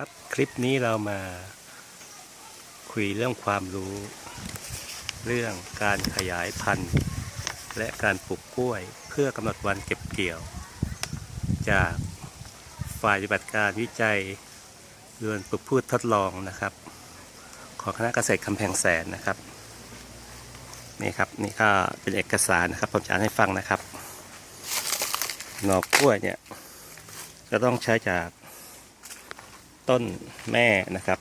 ครับคลิปนี้เรามาคุยเรื่องความรู้ เรื่องการขยายพันธุ์ และการปลูกกล้วยเพื่อกำหนดวันเก็บเกี่ยว จากฝ่ายปฏิบัติการวิจัยเรือนปลูกพืชทดลองนะครับ ของคณะเกษตรกำแพงแสนนะครับนี่ครับนี่ก็เป็นเอกสารนะครับผมจะอ่านให้ฟังนะครับ หน่อกล้วยเนี่ยจะต้องใช้จาก ต้นแม่นะครับ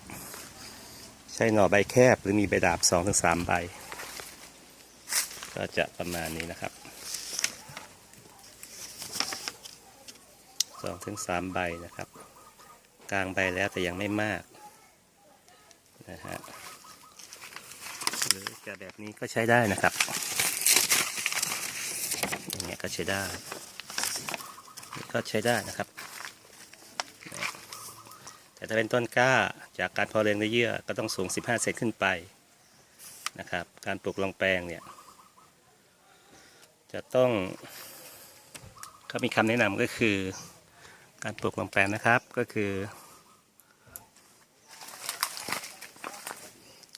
ใช้หน่อใบแคบหรือมีใบดาบ2อถึงสใบ ก็จะประมาณนี้นะครับ2อถึงสใบนะครับ กลางใบแล้วแต่ยังไม่มากนะฮะหรือจะแบบนี้ก็ใช้ได้นะครับ อย่างเงี้ยก็ใช้ได้ ก็ใช้ได้นะครับ แต่ถ้าเป็นต้นกล้าจากการพอเลี้ยงในเยื่อก็ต้องสูง 15 เซนขึ้นไปนะครับ การปลูกลงแปลงเนี่ย จะต้องเขามีคำแนะนำก็คือ การปลูกลงแปลงนะครับก็คือ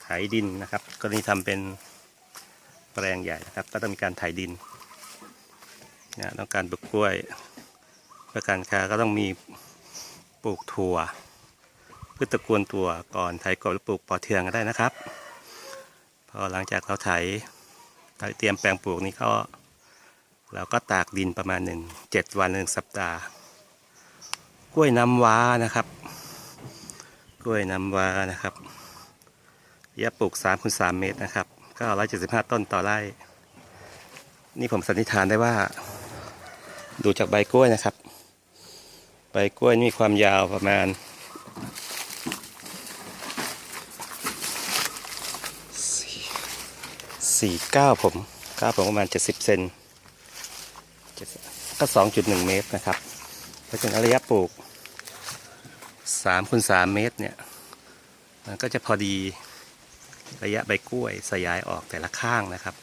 ไถดินนะครับกรณีทำเป็นแปลงใหญ่นะครับ ก็ต้องมีการไถดินนะต้องการปลูกกล้วย เพื่อการค้าก็ต้องมีปลูกถั่ว พืชตระกูลถั่วก่อนไถกบหรือปลูกปอเทืองก็ได้นะครับ พอหลังจากเราไถเตรียมแปลงปลูกนี้ก็เราก็ตากดินประมาณหนึ่งเจ็ดวันหนึ่งสัปดาห์ กล้วยน้ำว้านะครับ กล้วยน้ำว้านะครับระยะปลูก3คูณ3เมตรนะครับก็175 ต้นต่อไร่ นี่ผมสันนิษฐานได้ว่า ดูจากใบกล้วยนะครับ ใบกล้วยมีความยาวประมาณ สี่เก้าผมเก้าผมประมาณเจ็ดสิบเซนก็สองจุดหนึ่งเมตรนะครับเพราะฉะนั้นระยะปลูกสามคูณสามเมตรเนี่ย มันก็จะพอดีระยะใบกล้วยสยายออกแต่ละข้างนะครับ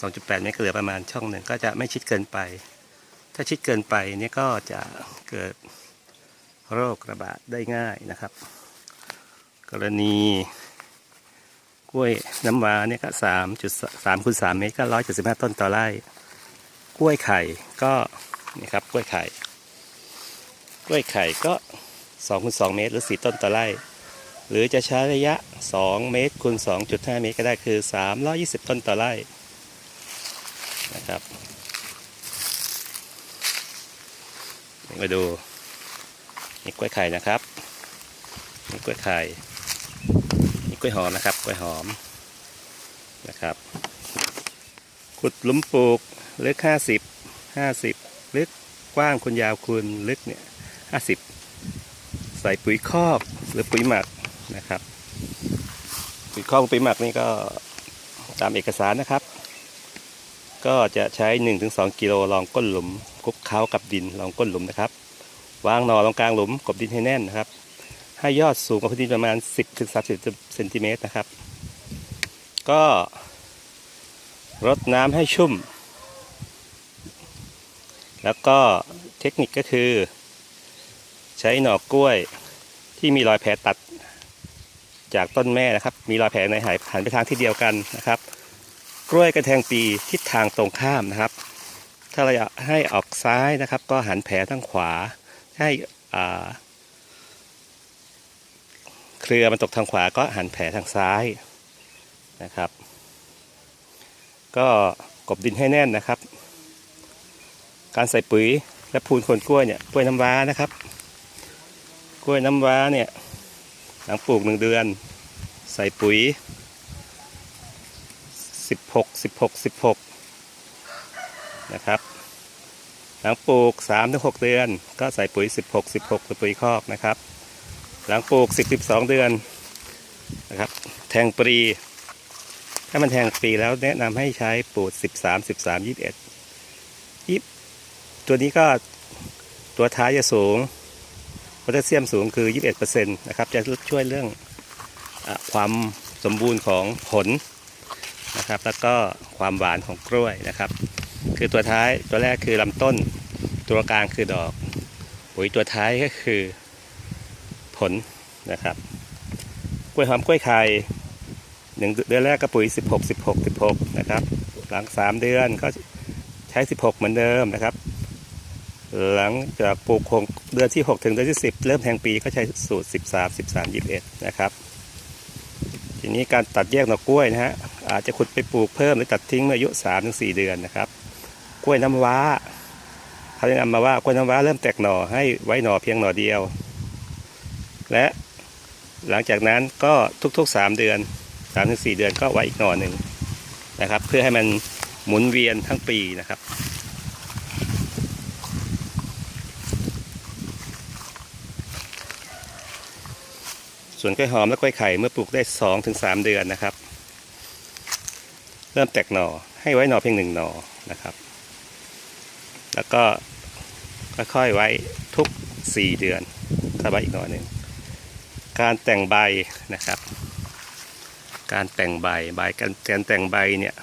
2.8เมตรเหลือประมาณช่องหนึ่งก็จะไม่ชิดเกินไป ถ้าชิดเกินไปเนี่ยก็จะเกิดโรคระบาดได้ง่ายนะครับ กรณี กล้วยน้ำว้าเนี่ยก็สามจุดสามคูณสามเมตรก็ร้อยเจ็ดสิบห้าต้นต่อไร่ กล้วยไข่ก็นี่ครับกล้วยไข่ กล้วยไข่ก็สองคูณสองเมตร หรือสี่ต้นต่อไร่ หรือจะใช้ระยะสองเมตรคูณสองจุดห้าเมตรก็ได้คือสามร้อยยี่สิบต้นต่อไร่นะครับมาดูนี่กล้วยไข่นะครับนี่กล้วยไข่ กล้วยหอมนะครับกล้วยหอมนะครับ ขุดหลุมปลูกลึกห้าสิบห้าสิบลึกกว้างคุณยาวคุณลึกเนี่ยห้าสิบใส่ปุ๋ยคอกหรือปุ๋ยหมักนะครับ ปุ๋ยคอกปุ๋ยหมักนี่ก็ตามเอกสารนะครับ ก็จะใช้ 1-2 กิโลรองก้นหลุมคลุกเคล้ากับดินรองก้นหลุมนะครับ วางหนอตรงกลางหลุมกบดินให้แน่นนะครับ ให้ยอดสูงกว่าพื้นดินประมาณ 10ถึง30เซนติเมตรนะครับ ก็รดน้ำให้ชุ่ม แล้วก็เทคนิคก็คือ ใช้หน่อกล้วยที่มีรอยแผลตัดจากต้นแม่นะครับ มีรอยแผลในหายหันไปทางที่เดียวกันนะครับ กล้วยกระแทงปีทิศทางตรงข้ามนะครับ ถ้าเราอยากให้ออกซ้ายนะครับ ก็หันแผลทางขวาให้อ่า เครือมันตกทางขวาก็หันแผลทางซ้ายนะครับ ก็กบดินให้แน่นนะครับ การใส่ปุ๋ยและพูนคนกล้วยเนี่ยกล้วยน้ำว้านะครับ กล้วยน้ำว้าเนี่ยหลังปลูกหนึ่งเดือน ใส่ปุ๋ยสิบหกสิบหกสิบหกนะครับหลังปลูกสามถึงหกเดือน ก็ใส่ปุ๋ยสิบหกสิบหกหรือปุ๋ยคอกนะครับ หลังปลูกสิบสิบสองเดือนนะครับ แทงปรี ถ้ามันแทงปรีแล้วแนะนำให้ใช้ปูดสิบสามสิบสามยี่สิบเอ็ดยี่ตัวนี้ก็ตัวท้ายจะสูงโพแทสเซียมสูงคือ 21%นะครับ จะช่วยเรื่องอความสมบูรณ์ของผลนะครับ แล้วก็ความหวานของกล้วยนะครับ คือตัวท้ายตัวแรกคือลำต้น ตัวกลางคือดอกปุ๋ยตัวท้ายก็คือ ผลนะครับ กล้วยหอมกล้วยไข่หนึ่งเดือนแรกก็ปุ๋ย 16 16 16 นะครับ หลัง 3 เดือนก็ใช้ 16 เหมือนเดิมนะครับ หลังจากปลูกคงเดือนที่ 6 ถึงเดือนที่ 10 เริ่มแทงปีก็ใช้สูตร 13 13 21 นะครับ ทีนี้การตัดแยกหน่อกล้วยนะฮะอาจจะขุดไปปลูกเพิ่มหรือตัดทิ้งเมื่ออายุ 3-4 เดือนนะครับ กล้วยน้ำว้าเขาแนะนำมาว่ากล้วยน้ำว้าเริ่มแตกหน่อให้ไว้หน่อเพียงหน่อเดียว หลังจากนั้นก็ทุกๆ 3 เดือน 3-4 เดือนก็ไว้อีกหน่อหนึ่งนะครับ เพื่อให้มันหมุนเวียนทั้งปีนะครับส่วนกล้วยหอมและกล้วยไข่เมื่อปลูกได้สองถึงสามเดือนนะครับ เริ่มแตกหน่อให้ไว้หน่อเพียงหนึ่งหน่อนะครับ แล้วก็ค่อยๆไว้ทุกสี่เดือนถ้าไว้อีกหน่อหนึ่ง การแต่งใบนะครับ การแต่งใบใบการแต่งใบเนี่ย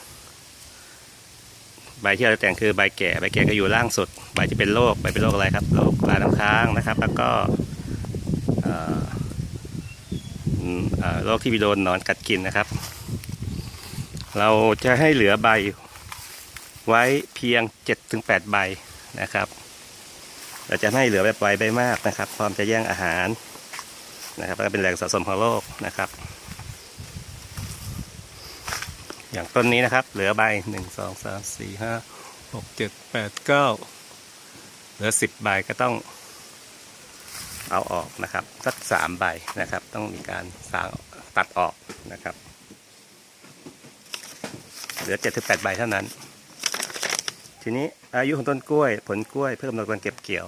ใบที่เราจะแต่งคือใบแก่ใบแก่ก็อยู่ล่างสุด ใบที่เป็นโรคใบเป็นโรคอะไรครับโรคลาน้ำค้างนะครับ แล้วก็โรคที่มีโดนหนอนกัดกินนะครับ เราจะให้เหลือใบไว้เพียง 7-8 ใบนะครับ เราจะไม่ให้เหลือแบใบใบมากนะครับ พร้อมจะแย่งอาหาร นะครับแล้วก็เป็นแหล่งสะสมของโรคนะครับ อย่างต้นนี้นะครับ เหลือใบหนึ่งสองสามสี่ห้าหกเจ็ดแปดเก้าเหลือสิบใบก็ต้องเอาออกนะครับสักสามใบนะครับ ต้องมีการสางตัดออกนะครับ เหลือเจ็ดถึงแปดใบเท่านั้น ทีนี้อายุของต้นกล้วย ผลกล้วยเพิ่มกำลังเก็บเกี่ยว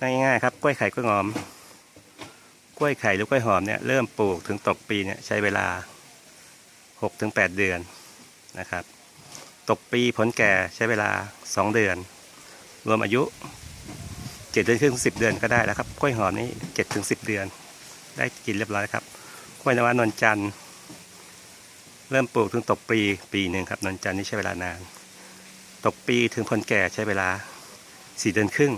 ง่ายๆครับกล้วยไข่กล้วยหอม กล้วยไข่หรือกล้วยหอมเนี่ยเริ่มปลูกถึงตกปีเนี่ยใช้เวลาหกถึงแปดเดือนนะครับ ตกปีผลแก่ใช้เวลาสองเดือน รวมอายุเจ็ดเดือนครึ่งสิบเดือนก็ได้แล้วครับกล้วยหอมนี่เจ็ดถึงสิบเดือน ได้กินเรียบร้อยครับกล้วยนวานนจันทร์เริ่มปลูกถึงตกปีปีหนึ่งครับนนจันทร์นี่ใช้เวลานาน ตกปีถึงผลแก่ใช้เวลาสี่เดือนครึ่ง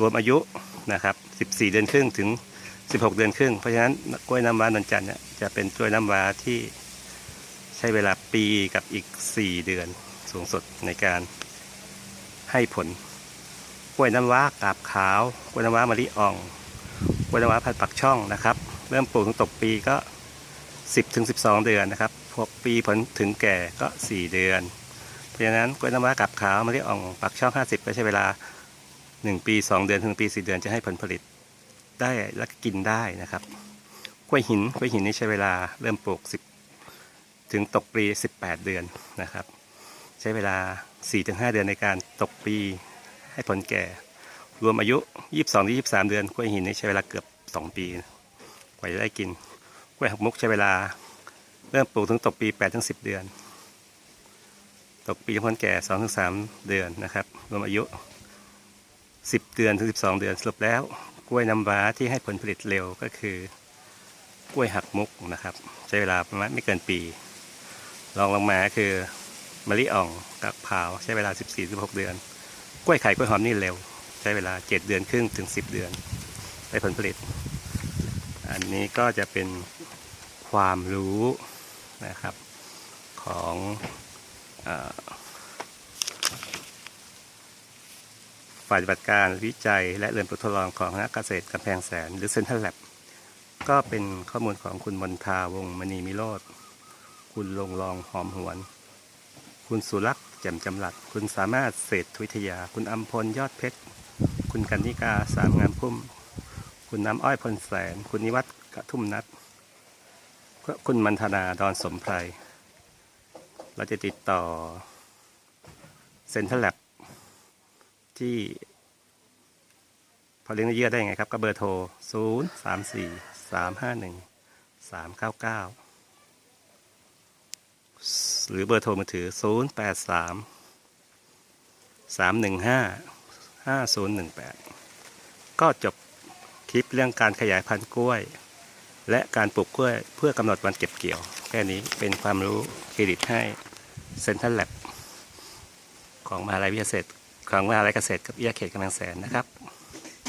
รวมอายุ นะครับสิบสี่เดือนครึ่งถึงสิบหกเดือนครึ่ง เพราะฉะนั้นกล้วยน้ำว้านนจันทร์เนี่ยจะเป็นกล้วยน้ำว้าที่ใช้เวลาปีกับอีกสี่เดือนสูงสุดในการให้ผลกล้วยน้ำว้ากาบขาวกล้วยน้ำว้ามะลิอ่องกล้วยน้ำว้าพันปักช่องนะครับ เริ่มปลูกถึงตกปีก็ 10ถึง12 เดือนนะครับพอปีผลถึงแก่ก็ 4 เดือน เพราะฉะนั้นกล้วยน้ำว้ากาบขาวมะลิอ่องปักช่อง 50 ก็ใช้เวลา 1 ปี 2 เดือนถึงปี 4 เดือนจะให้ผลผลิตได้และกินได้นะครับกล้วยหินกล้วยหินนี่ใช้เวลาเริ่มปลูก 10 ถึงตกปี18 เดือนนะครับ ใช้เวลา 4-5 เดือนในการตกปีให้ผลแก่ รวมอายุ 22-23 เดือนกล้วยหินนี่ใช้เวลาเกือบ 2 ปีกว่าจะได้กินกล้วยหักมุกใช้เวลาเริ่มปลูกถึงตกปี8-10 เดือน ตกปีผลแก่ 2-3 เดือนนะครับ รวมอายุ 10 เดือนถึง 12 เดือนสรุปแล้ว กล้วยน้ำว้าที่ให้ผลผลิตเร็วก็คือกล้วยหักมุกนะครับ ใช้เวลาประมาณไม่เกินปีรองลงมาคือมะลิอ่องกับเผาวใช้เวลา 14-16 เดือน กล้วยไข่กล้วยหอมนี่เร็ว ใช้เวลา 7 เดือนครึ่งถึง 10 เดือนได้ผลผลิต อันนี้ก็จะเป็นความรู้นะครับของอ ฝ่ายปฏิบัติการวิจัย และเรียนทดลองของคณะเกษตรกำแพงแสน หรือเซ็นทรัลแลบก็เป็นข้อมูลของคุณมนทาวงมณีมิโรธคุณลงรองหอมหวน คุณสุรักษ์แจ่มจำหลัด คุณสามารถเศรษฐวิทยา คุณอัมพลยอดเพชร คุณกันนิกาสามงามพุ่ม คุณน้ำอ้อยพลแสน คุณนิวัฒน์กระทุ่มนัด คุณมันธนาดอนสมไพร เราจะติดต่อเซ็นทรัลแลบ ที่พอเลี้ยงเยื่อได้ไงครับ ก็เบอร์โทร 0 3 4 3 5 1 3 9 9 หรือเบอร์โทรมือถือ 0 8 3 3 1 5 5 0 1 8 ก็จบคลิปเรื่องการขยายพันธุ์กล้วย และการปลูกกล้วยเพื่อกำหนดวันเก็บเกี่ยว แค่นี้เป็นความรู้เครดิตให้เซ็นทรัลแลบของมหาลัยวิทยาเศษ ของมหาลัยเกษตรกับเอียาเขตกำแพงแสนนะครับ